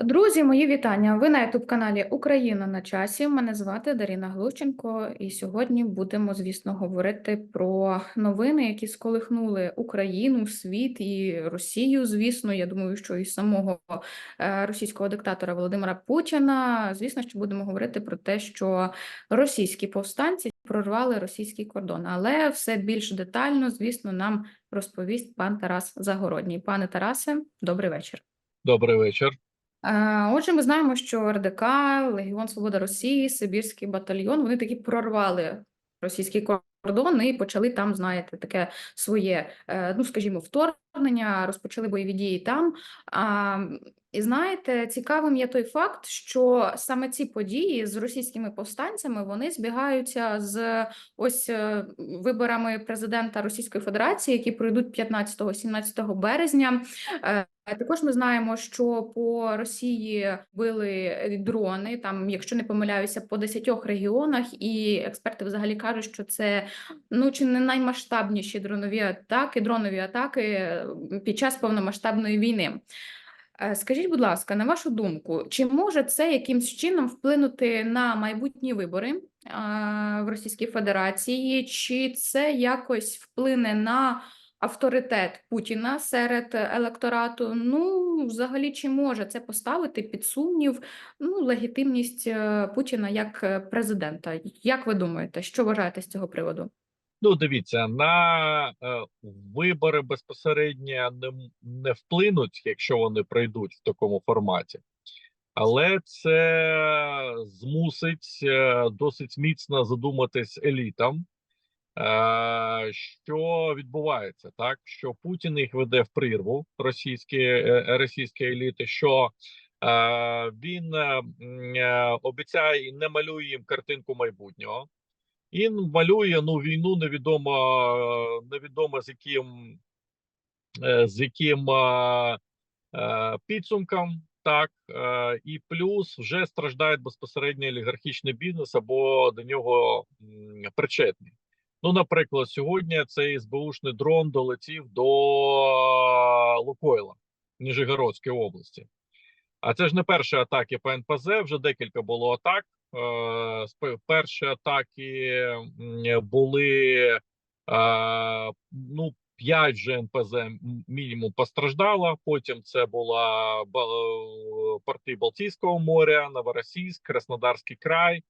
Друзі, мої вітання. Ви на youtube каналі Україна на часі. Мене звати Даріна Глущенко, і сьогодні будемо, звісно, говорити про новини, які сколихнули Україну, світ і Росію. Звісно, я думаю, що і самого е, російського диктатора Володимира Путіна. Звісно, що будемо говорити про те, що російські повстанці прорвали російський кордон, але все більш детально, звісно, нам розповість пан Тарас Загородній. Пане Тарасе, добрий вечір. Добрий вечір. Е, Отже, ми знаємо, що РДК, Легіон Свобода Росії, Сибірський батальйон вони таки прорвали російський кордон і почали там, знаєте, таке своє, е, ну скажімо, вторгнення, розпочали бойові дії там. І знаєте, цікавим є той факт, що саме ці події з російськими повстанцями вони збігаються з ось е, виборами президента Російської Федерації, які пройдуть 15-17 березня. Е, також ми знаємо, що по Росії били дрони, там, якщо не помиляюся, по 10 регіонах, і експерти взагалі кажуть, що це ну чи не наймасштабніші дронові атаки, дронові атаки е, під час повномасштабної війни. Е, Скажіть, будь ласка, на вашу думку, чи може це якимсь чином вплинути на майбутні вибори е, в Російській Федерації, чи це якось вплине на авторитет Путіна серед електорату? Ну, взагалі, чи може це поставити під сумнів ну, легітимність е, Путіна як е, президента? Як ви думаєте, що вважаєте з цього приводу? Ну, дивіться, на е, вибори безпосередньо не, не вплинуть, якщо вони пройдуть в такому форматі, але це змусить досить міцно задуматись елітам, що відбувається, так що Путін їх веде в прірву російські, е, російські еліти, що е, він е, е, обіцяє і не малює їм картинку майбутнього. І малює ну війну невідомо е, невідомо з яким е, з яким е, е, підсумком, так е, і плюс вже страждає безпосередньо олігархічний бізнес або до нього м, причетні. Ну, наприклад, сьогодні цей СБУшний дрон долетів до Лукойла Ніжегородської області. А це ж не перші атаки по НПЗ, вже декілька було атак. Е, Перші атаки були е, ну, 5 же НПЗ мінімум постраждало. Потім це була е, порти Балтійського моря, Новоросійськ, Краснодарський край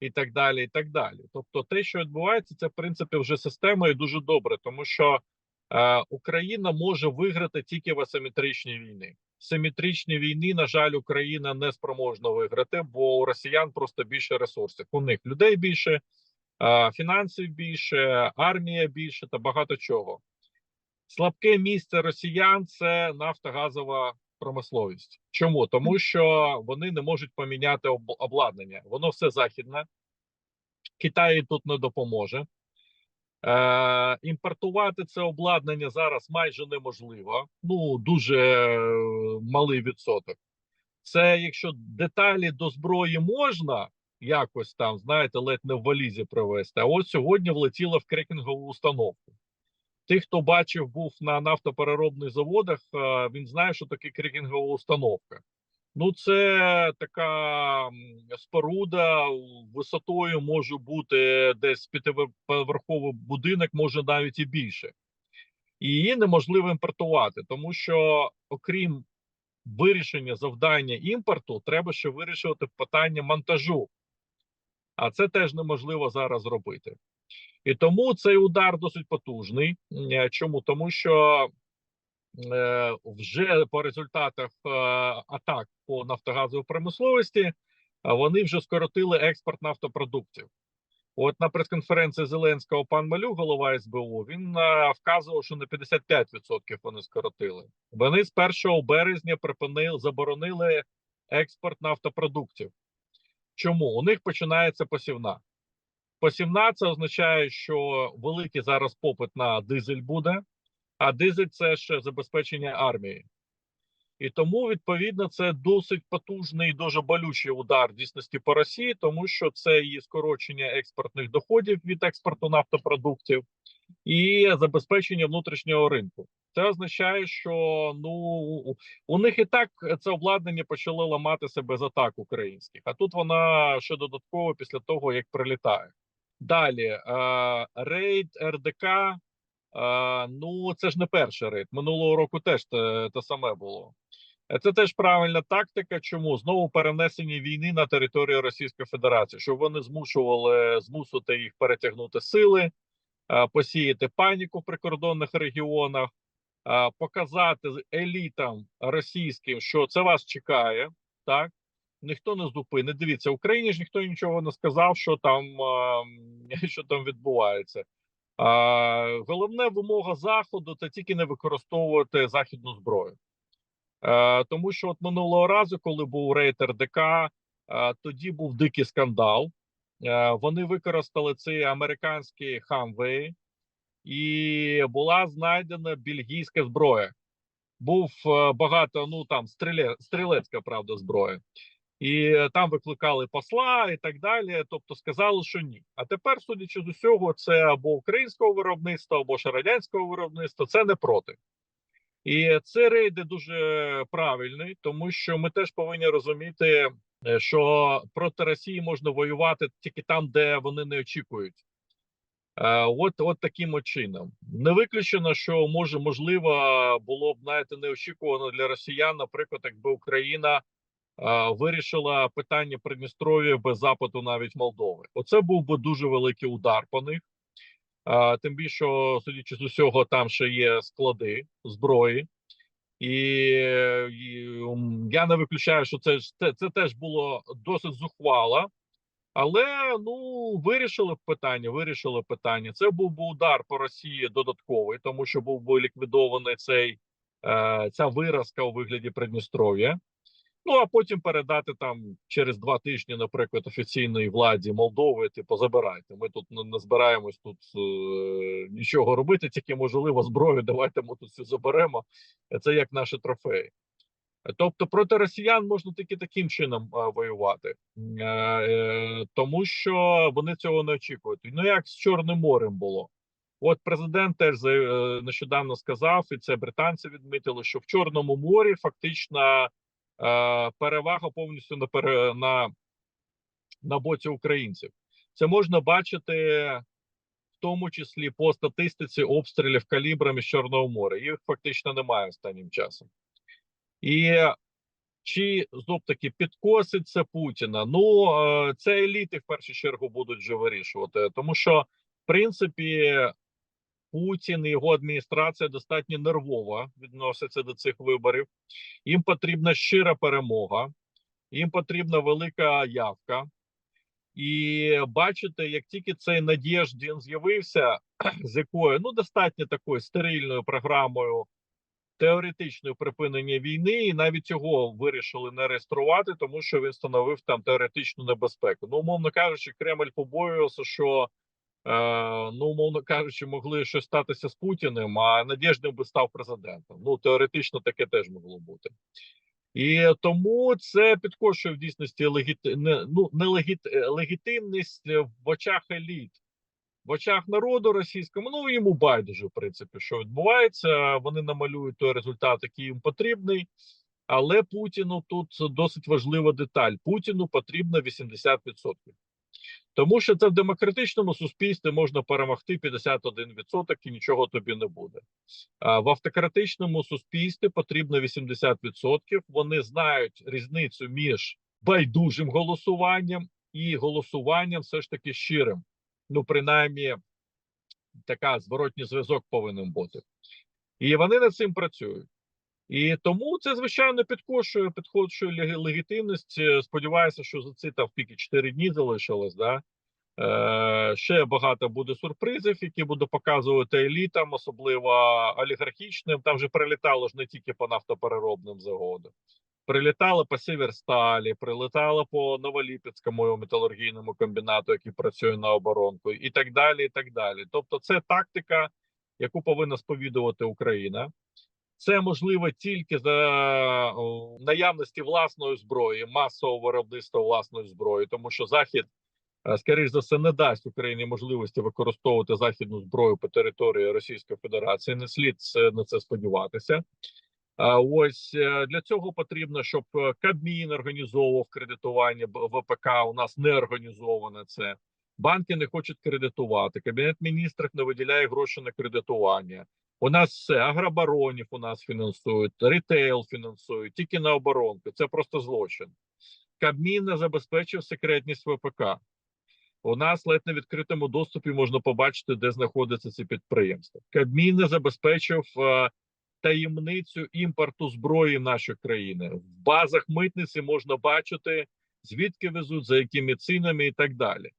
і так далі. і так далі. Тобто, те, що відбувається, це в принципі вже система і дуже добре, тому що е, Україна може виграти тільки в асиметричній війні. В симетричній війні, на жаль, Україна не спроможна виграти, бо у росіян просто більше ресурсів. У них людей більше, е, фінансів більше, армія більше та багато чого. Слабке місце росіян це нафтогазова промисловість. Чому? Тому що вони не можуть поміняти обладнання. Воно все західне. Китай тут не допоможе. Е, імпортувати це обладнання зараз майже неможливо. Ну дуже е, малий відсоток. Це якщо деталі до зброї можна якось там, знаєте, ледь не в валізі привезти. А от сьогодні влетіло в крекінгову установку. Тих, хто бачив, був на нафтопереробних заводах, е, він знає, що таке крекінгова установка. Ну, це така споруда висотою може бути десь п'ятиповерховий будинок, може навіть і більше. І її неможливо імпортувати, тому що, окрім вирішення завдання імпорту, треба ще вирішувати питання монтажу. А це теж неможливо зараз зробити. І тому цей удар досить потужний. Е, Чому? Тому що е, вже по результатах е, атак по нафтогазовій промисловості вони вже скоротили експорт нафтопродуктів. От на прес-конференції Зеленського пан Малюк, голова СБУ, він вказував, що на 55% вони скоротили. Вони з 1 березня припинили заборонили експорт нафтопродуктів. Чому? У них починається посівна. Посівна це означає, що великий зараз попит на дизель буде, а дизель це ще забезпечення армії. І тому, відповідно, це досить потужний дуже болючий удар в дійсності по Росії, тому що це і скорочення експортних доходів від експорту нафтопродуктів і забезпечення внутрішнього ринку. Це означає, що ну у- них і так це обладнання почало ламатися без атак українських. А тут вона ще додатково після того, як прилітає. Далі е, рейд РДК. Е, ну це ж не перший рейд. Минулого року теж те, те саме було. Е, Це теж правильна тактика. Чому знову перенесення війни на територію Російської Федерації, щоб вони змушували змусити їх перетягнути сили, посіяти паніку в прикордонних регіонах, показати елітам російським, що це вас чекає, так ніхто не зупинить. Дивіться, Україні ж ніхто нічого не сказав, що там, що там відбувається. А, головна вимога заходу це тільки не використовувати західну зброю. Е, тому що от минулого разу, коли був рейд РДК, е, тоді був дикий скандал. Е, вони використали ці американські хамвеї, і була знайдена бельгійська зброя. Був багато, ну там стріле, стрілецька правда зброя. І е, там викликали посла і так далі. Тобто сказали, що ні. А тепер, судячи з усього, це або українського виробництва, або ж радянського виробництва. Це не проти. І це рейди дуже правильний, тому що ми теж повинні розуміти, е, що проти Росії можна воювати тільки там, де вони не очікують. Е, От, от таким чином. Не виключено, що може можливо було б знаєте, неочікувано для росіян, наприклад, якби Україна вирішила питання Придністров'я без запиту навіть Молдови. Оце був би дуже великий удар по них. Тим більше, судячи з усього, там ще є склади зброї, і, і я не виключаю, що це це, це теж було досить зухвало. Але ну вирішили питання. Вирішили питання. Це був би удар по Росії додатковий, тому що був би ліквідований цей е, ця виразка у вигляді Придністров'я. Ну а потім передати там через два тижні, наприклад, офіційної владі Молдови, типу, забирайте. Ми тут не, збираємось тут е, нічого робити, тільки можливо зброю. Давайте ми тут все заберемо. Це як наші трофеї. Тобто проти росіян можна тільки таким чином е, воювати, е, е, тому що вони цього не очікують. Ну як з Чорним морем було. От президент теж е, нещодавно сказав, і це британці відмітили, що в Чорному морі фактично перевага повністю на на, на боці українців. Це можна бачити в тому числі по статистиці обстрілів калібрами з Чорного моря. Їх фактично немає останнім часом. І чи знов таки підкосить це Путіна? Ну е, це еліти в першу чергу будуть вже вирішувати, тому що в принципі Путін і його адміністрація достатньо нервово відносяться до цих виборів. Їм потрібна щира перемога, їм потрібна велика явка. І бачите, як тільки цей Надєждін з'явився, з якою ну достатньо такою стерильною програмою теоретичної припинення війни, і навіть його вирішили не реєструвати, тому що він становив там теоретичну небезпеку. Ну, умовно кажучи, Кремль побоювався, що ну, умовно кажучи, могли щось статися з Путіним, а Надєждин би став президентом. Ну теоретично таке теж могло бути. І тому це підкошує в дійсності легіт... не, ну, не легіт... е, легітимність е, в очах еліт, в очах народу російському. Ну йому байдуже, в принципі, що відбувається. Вони намалюють той результат, який їм потрібний. Але Путіну тут досить важлива деталь: Путіну потрібно 80%. Тому що це в демократичному суспільстві можна перемогти 51% і нічого тобі не буде. А в автократичному суспільстві потрібно 80%. Вони знають різницю між байдужим голосуванням і голосуванням все ж таки щирим. Ну, принаймні, така зворотній зв'язок повинен бути. І вони над цим працюють. І тому це звичайно підкошує, підкошує легітимність. Е, Сподіваюся, що за ці там тільки 4 дні залишилось. Да? Е, ще багато буде сюрпризів, які буду показувати елітам, особливо олігархічним. Там вже прилітало ж не тільки по нафтопереробним заводам. Прилітало по Сіверсталі, прилітало по Новоліпецькому металургійному комбінату, який працює на оборонку, і так далі. і так далі. Тобто, це тактика, яку повинна сповідувати Україна. Це можливо тільки за наявності власної зброї, масового виробництва власної зброї, тому що Захід е, скоріш за все, не дасть Україні можливості використовувати західну зброю по території Російської Федерації. Не слід на це сподіватися. Ось е, для цього потрібно, щоб е, Кабмін організовував кредитування ВПК. У нас не організовано це. Банки не хочуть кредитувати. Кабінет міністрів не виділяє гроші на кредитування. У нас все агробаронів у нас фінансують, рітейл фінансують, тільки на оборонку. Це просто злочин. Кабмін не забезпечив секретність ВПК. У нас ледь на відкритому доступі можна побачити, де знаходяться ці підприємства. Кабмін не забезпечив е, таємницю імпорту зброї в наші країни. В базах митниці можна бачити, звідки везуть, за якими цінами і так далі.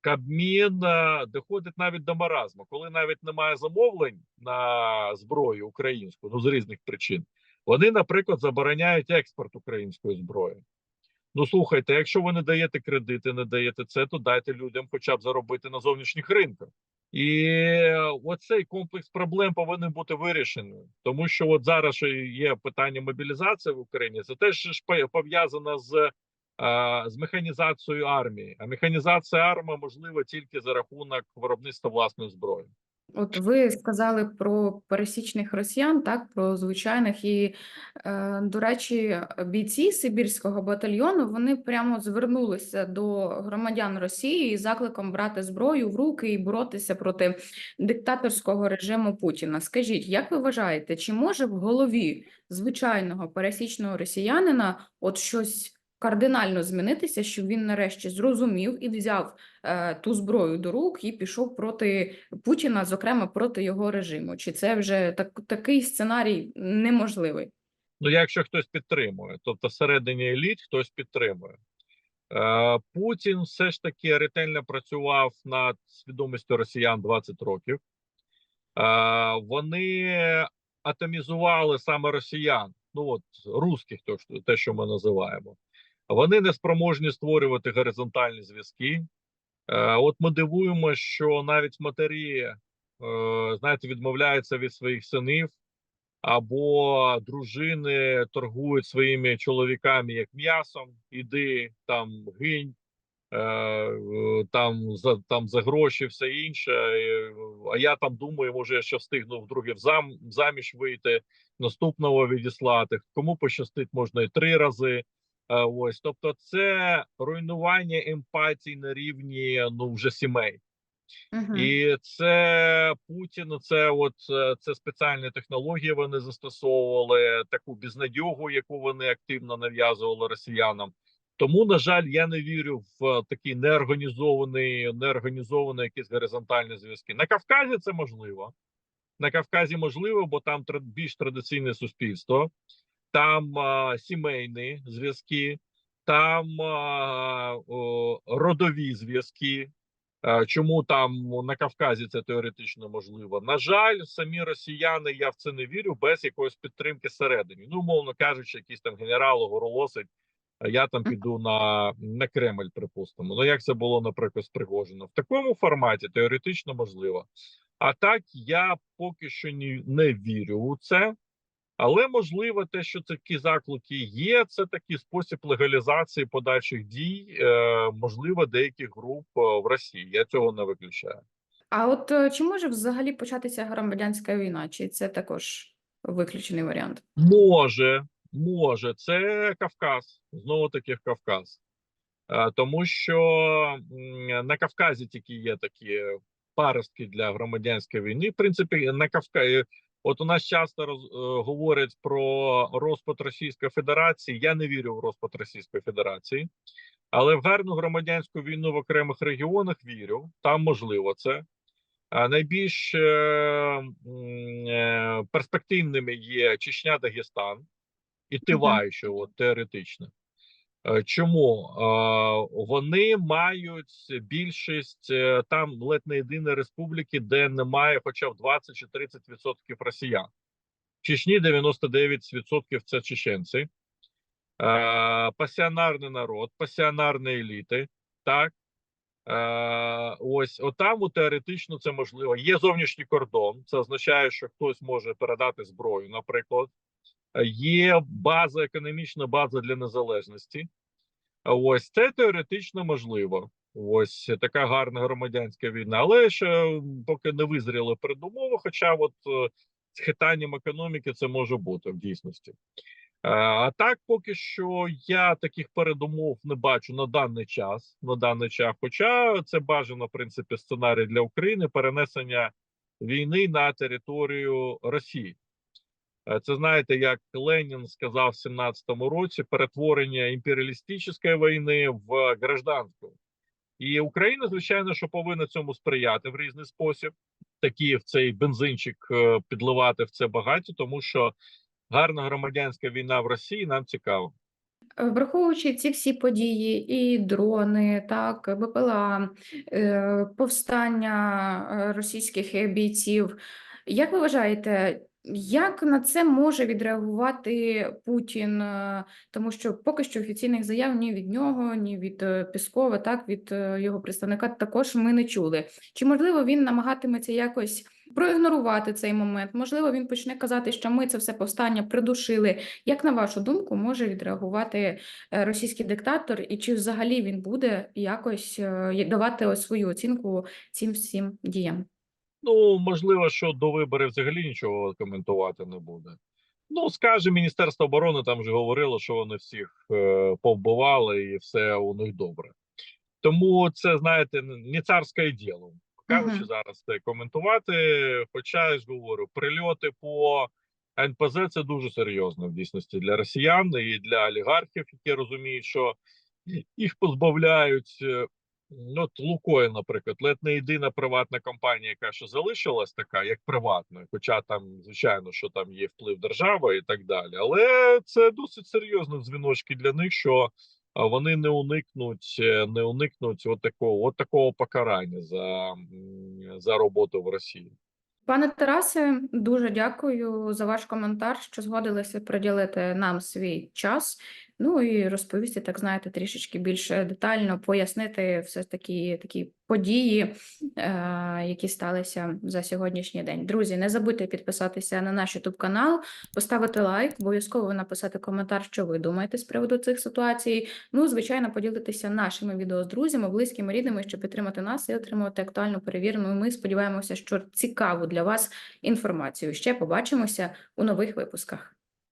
Кабмін е, доходить навіть до маразму, коли навіть немає замовлень на зброю українську, ну з різних причин. Вони, наприклад, забороняють експорт української зброї. Ну слухайте, якщо ви не даєте кредити, не даєте це, то дайте людям хоча б заробити на зовнішніх ринках. І оцей комплекс проблем повинен бути вирішений, тому що от зараз є питання мобілізації в Україні. Це теж пов'язано з, з механізацією армії. А механізація армії можлива тільки за рахунок виробництва власної зброї. От ви сказали про пересічних росіян, так, про звичайних. І, е, до речі, бійці Сибірського батальйону вони прямо звернулися до громадян Росії із закликом брати зброю в руки і боротися проти диктаторського режиму Путіна. Скажіть, як ви вважаєте, чи може в голові звичайного пересічного росіянина от щось кардинально змінитися, щоб він нарешті зрозумів і взяв е, ту зброю до рук і пішов проти Путіна, зокрема проти його режиму. Чи це вже так, такий сценарій неможливий? Ну, якщо хтось підтримує, тобто всередині еліт хтось підтримує. Е, Путін все ж таки ретельно працював над свідомістю росіян 20 років. Е, вони атомізували саме росіян, ну от русських, то те, що ми називаємо. Вони не спроможні створювати горизонтальні зв'язки. Е, От ми дивуємо, що навіть матері, е, знаєте, відмовляються від своїх синів, або дружини торгують своїми чоловіками як м'ясом, іди там гинь, е, там за там за гроші, все інше. А я там думаю, може я ще встигну вдруге зам заміж вийти, наступного відіслати. Кому пощастить, можна і три рази. Е, Ось, тобто, це руйнування емпатії на рівні ну вже сімей. Угу. І це Путін, це от е, це спеціальні технології. Вони застосовували таку безнадьогу, яку вони активно нав'язували росіянам. Тому, на жаль, я не вірю в такий неорганізований, неорганізований якісь горизонтальні зв'язки. На Кавказі це можливо. На Кавказі можливо, бо там більш традиційне суспільство, там а, сімейні зв'язки, там а, о, родові зв'язки. Е, Чому там на Кавказі це теоретично можливо? На жаль, самі росіяни, я в це не вірю, без якоїсь підтримки всередині. Ну, умовно кажучи, якийсь там генерал оголосить, а я там піду на, на Кремль, припустимо. Ну як це було, наприклад, з Пригожином. В такому форматі теоретично можливо. А так я поки що ні, не вірю у це. Але можливо, те, що такі заклики є, це такий спосіб легалізації подальших дій, е, можливо, деяких груп е, в Росії. Я цього не виключаю. А от е, чи може взагалі початися громадянська війна? Чи це також виключений варіант? Може, може, це Кавказ, знову таки Кавказ. Тому що на Кавказі тільки є такі паростки для громадянської війни. В принципі, на Кавказі, от у нас часто роз, е, говорять про розпад Російської Федерації. Я не вірю в розпад Російської Федерації, але в гарну громадянську війну в окремих регіонах вірю. Там можливо це. А найбільш е, е, перспективними є Чечня, Дагестан і Тива, що от, теоретично. Е, Чому Е, вони мають більшість е, там ледь не єдиної республіки, де немає хоча б 20 чи 30 відсотків росіян. В Чечні 99% це чеченці, пасіонарний народ, пасіонарні еліти. Так ось отам теоретично це можливо. Є зовнішній кордон. Це означає, що хтось може передати зброю. Наприклад, є база, економічна база для незалежності. Ось це теоретично можливо. Ось така гарна громадянська війна, але ще поки не визріли передумови. Хоча, от е, з хитанням економіки це може бути в дійсності. Е, А так, поки що я таких передумов не бачу на даний час. На даний час, хоча це бажано в принципі сценарій для України перенесення війни на територію Росії. Е, Це знаєте, як Ленін сказав в 17-му році: перетворення імперіалістичної війни в гражданську. І Україна, звичайно, що повинна цьому сприяти в різний спосіб, такі в цей бензинчик е, підливати в це багаття, тому що гарна громадянська війна в Росії нам цікава. Е, Враховуючи ці всі події, і дрони, так, БПЛА, повстання російських бійців, як ви вважаєте, як на це може відреагувати Путін? Е, Тому що поки що офіційних заяв ні від нього, ні від е, Піскова, так, від е, його представника також ми не чули. Чи можливо він намагатиметься якось проігнорувати цей момент? Можливо, він почне казати, що ми це все повстання придушили. Як на вашу думку, може відреагувати російський диктатор, і чи взагалі він буде якось давати ось свою оцінку цим всім діям? Ну можливо, що до виборів взагалі нічого коментувати не буде. Ну, скаже Міністерство оборони, там вже говорило, що вони всіх е, повбивали і все у них добре. Тому це, знаєте, не царське діло. Кажучи зараз це коментувати. Хоча я ж говорю, прильоти по НПЗ це дуже серйозно в дійсності для росіян і для олігархів, які розуміють, що їх позбавляють. Е, Ну, от Лукойл, наприклад, ледь не єдина приватна компанія, яка ще залишилась така, як приватна, хоча там, звичайно, що там є вплив держави і так далі. Але це досить серйозно дзвіночки для них, що вони не уникнуть, е, не уникнуть от такого, от такого покарання за, за роботу в Росії. Пане Тарасе, дуже дякую за ваш коментар, що згодилися приділити нам свій час. Ну і розповісти, так знаєте, трішечки більш детально пояснити все ж таки такі події, е, які сталися за сьогоднішній день. Друзі, не забудьте підписатися на наш YouTube канал, поставити лайк, обов'язково написати коментар, що ви думаєте з приводу цих ситуацій. Ну, звичайно, поділитися нашими відео з друзями, близькими, рідними, щоб підтримати нас і отримувати актуальну перевірену. Ми сподіваємося, що цікаву для вас інформацію. Ще побачимося у нових випусках.